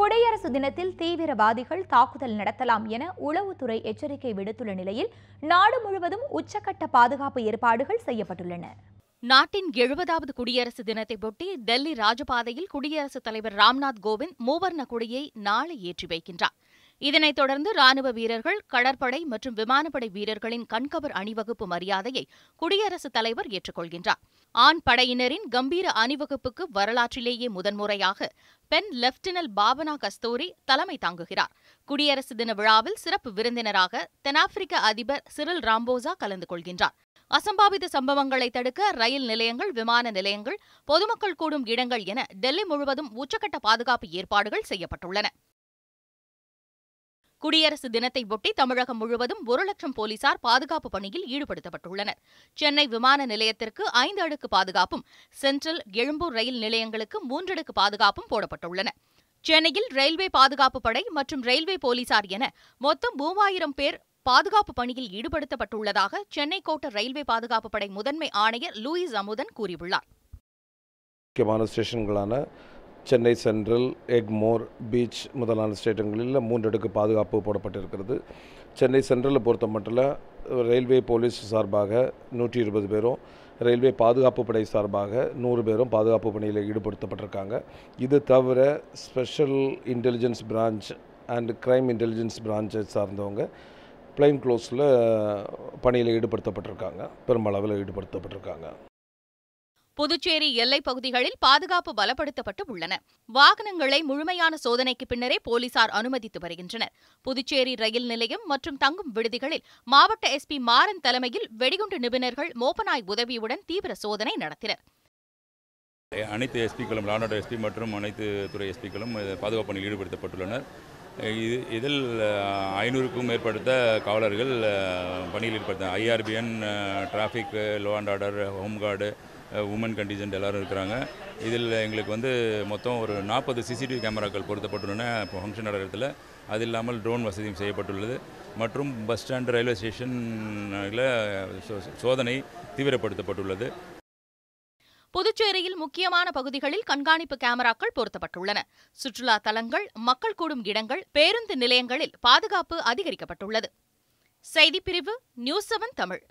குடியரசு தினத்தில் தீவிரவாதிகள் தாக்குதல் நடத்தலாம் என உளவுத்துறை எச்சரிக்கை விடுத்துள்ள நிலையில் நாடு முழுவதும் உச்சக்கட்ட பாதுகாப்பு ஏற்பாடுகள் செய்யப்பட்டுள்ளன. நாட்டின் எழுபதாவது குடியரசு தினத்தையொட்டி டெல்லி ராஜபாதையில் குடியரசுத் தலைவர் ராம்நாத் கோவிந்த் மூவர்ண கொடியை நாளை ஏற்றி வைக்கின்றார். இதனைத் தொடர்ந்து ராணுவ வீரர்கள் கடற்படை மற்றும் விமானப்படை வீரர்களின் கண்கவர் அணிவகுப்பு மரியாதையை குடியரசுத் தலைவர் ஏற்றுக்கொள்கின்றார். ஆண் படையினரின் கம்பீர அணிவகுப்புக்கு வரலாற்றிலேயே முதன்முறையாக பெண் லெப்டினல் பாபனா கஸ்தூரி தலைமை தாங்குகிறார். குடியரசு தின விழாவில் சிறப்பு விருந்தினராக தென்னாப்பிரிக்க அதிபர் சிறில் ராம்போசா கலந்து கொள்கின்றார். அசம்பாவித சம்பவங்களை தடுக்க ரயில் நிலையங்கள் விமான நிலையங்கள் பொதுமக்கள் கூடும் இடங்கள் என டெல்லி முழுவதும் உச்சக்கட்ட பாதுகாப்பு ஏற்பாடுகள் செய்யப்பட்டுள்ளன. குடியரசு தினத்தை ஒட்டி தமிழகம் முழுவதும் ஒரு லட்சம் போலீசார் பாதுகாப்பு பணியில் ஈடுபடுத்தப்பட்டுள்ளனர். சென்னை விமான நிலையத்திற்கு ஐந்து அடுக்கு பாதுகாப்பும் சென்ட்ரல் எழும்பூர் ரயில் நிலையங்களுக்கு மூன்றடுக்கு பாதுகாப்பும் போடப்பட்டுள்ளன. சென்னையில் ரயில்வே பாதுகாப்பு படை மற்றும் ரயில்வே போலீசார் என மொத்தம் மூவாயிரம் பேர் பாதுகாப்பு பணியில் ஈடுபடுத்தப்பட்டுள்ளதாக சென்னை கோட்ட ரயில்வே பாதுகாப்பு படை முதன்மை ஆணையர் லூயிஸ் அமுதன் கூறியுள்ளார். முக்கியமான ஸ்டேஷன்களான சென்னை சென்ட்ரல் எக்மோர் பீச் முதலான ஸ்டேட்டுங்களில் மூன்றடுக்கு பாதுகாப்பு போடப்பட்டிருக்கிறது. சென்னை சென்ட்ரலை பொறுத்த மட்டும் ரயில்வே போலீஸ் சார்பாக நூற்றி இருபது பேரும் ரயில்வே பாதுகாப்பு படை சார்பாக நூறு பேரும் பாதுகாப்பு பணியில் ஈடுபடுத்தப்பட்டிருக்காங்க. இது தவிர special intelligence branch and crime intelligence பிரான்ச்சை சார்ந்தவங்க பிளைன் க்ளோஸில் பணியில் ஈடுபடுத்தப்பட்டிருக்காங்க பெருமளவில் ஈடுபடுத்தப்பட்டிருக்காங்க. புதுச்சேரி எல்லைப் பகுதிகளில் பாதுகாப்பு பலப்படுத்தப்பட்டு உள்ளன. வாகனங்களை முழுமையான சோதனைக்கு பின்னரே போலீசார் அனுமதித்து வருகின்றனர். புதுச்சேரி ரயில் நிலையம் மற்றும் தங்கும் விடுதிகளில் மாவட்ட எஸ்பி மாறன் தலைமையில் வெடிகுண்டு நிபுணர்கள் மோப்பநாய் உதவியுடன் தீவிர சோதனை நடத்தினர். அனைத்து எஸ்பிக்களும் ராணுவ எஸ்பி மற்றும் அனைத்து துறை எஸ்பிக்களும் பாதுகாப்பு பணியில் ஈடுபடுத்தப்பட்டுள்ளனர். இது இதில் ஐநூறுக்கும் மேற்பட்ட காவலர்கள் பணியில் ஈடுபடுத்த IRBN traffic law and order home guard woman contingent எல்லோரும் இருக்கிறாங்க. இதில் எங்களுக்கு வந்து மொத்தம் ஒரு நாற்பது சிசிடிவி கேமராக்கள் பொருத்தப்பட்டுள்ளன இப்போ ஃபங்க்ஷன் இடத்துல அது இல்லாமல் ட்ரோன் வசதியும் செய்யப்பட்டுள்ளது. மற்றும் பஸ் ஸ்டாண்ட் ரயில்வே ஸ்டேஷனில் சோதனை தீவிரப்படுத்தப்பட்டுள்ளது. புதுச்சேரியில் முக்கியமான பகுதிகளில் கண்காணிப்பு கேமராக்கள் பொருத்தப்பட்டுள்ளன. சுற்றுலா தலங்கள் மக்கள் கூடும் இடங்கள் பேருந்து நிலையங்களில் பாதுகாப்பு அதிகரிக்கப்பட்டுள்ளது. செய்திப்பிரிவு நியூஸ் செவன் தமிழ்.